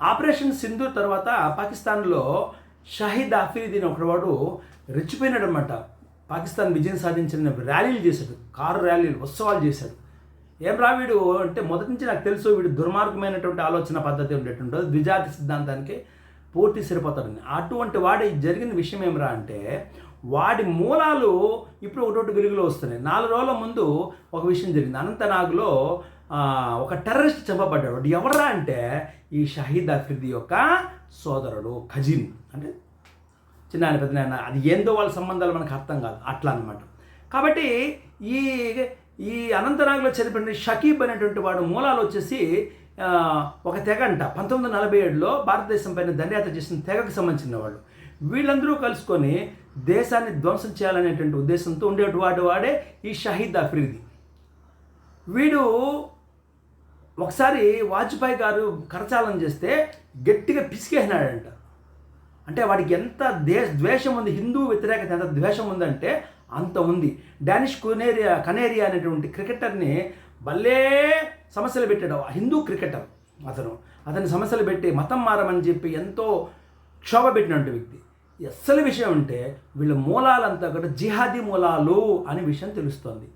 Operation Sindhu తర్వాత పాకిస్తాన్లో షహీద్ ఆఫ్రీదీన్ ఒకవాడు రెచ్చిపోయినాడు అనమాట పాకిస్తాన్ విజయం సాధించిన ర్యాలీలు చేశాడు. కారు ర్యాలీలు ఉత్సవాలు చేశాడు. ఏం రా వీడు అంటే మొదటి నుంచి నాకు తెలుసు వీడు దుర్మార్గమైనటువంటి ఆలోచన పద్ధతి ఉండేటువంటి ద్విజాతి సిద్ధాంతానికి పూర్తి సరిపోతాడని అటువంటి వాడి జరిగిన విషయం ఏమిరా అంటే వాడి మూలాలు ఇప్పుడు ఒకటి వెలుగులో వస్తున్నాయి. నాలుగు రోజుల ముందు ఒక విషయం జరిగింది. అనంతనాగ్లో ఒక టెర్రరిస్ట్ చంపబడ్డాడు వాడు ఎవరా అంటే ఈ షహీద్ అఫ్రిది యొక్క సోదరుడు ఖజీన్ అంటే చిన్న ఆయన పెద్ద ఆయన అది ఏందో వాళ్ళ సంబంధాలు మనకు అర్థం కాదు. అట్లా అనమాట కాబట్టి ఈ ఈ అనంతనాగ్లో చనిపోయిన షకీబ్ అనేటువంటి వాడు మూలాలు వచ్చేసి ఒక తెగ అంట. పంతొమ్మిది వందల నలభై ఏడులో భారతదేశం పైన దండయాత్ర చేసిన తెగకు సంబంధించిన వాళ్ళు వీళ్ళందరూ కలుసుకొని దేశాన్ని ధ్వంసం చేయాలనేటువంటి ఉద్దేశంతో ఉండేటి వాడు వాడే ఈ షహీద్ అఫ్రీది. వీడు ఒకసారి వాజ్పేయి గారు కరచాలనం చేస్తే గట్టిగా పిసికేసినాడంట. అంటే వాడికి ఎంత దే ద్వేషం ఉంది హిందూ వ్యతిరేకత ఎంత ద్వేషం ఉందంటే అంత ఉంది. డానిష్ కునేరియా కనేరియా అనేటువంటి క్రికెటర్ని భలే సమస్యలు పెట్టాడు. ఆ హిందూ క్రికెటర్ అతను. అతని సమస్యలు పెట్టి మతం మారమని చెప్పి ఎంతో క్షోభ పెట్టినటువంటి వ్యక్తి. అస్సలు విషయం అంటే వీళ్ళ మూలాలంతా కూడా జిహాదీ మూలాలు అనే విషయం తెలుస్తోంది.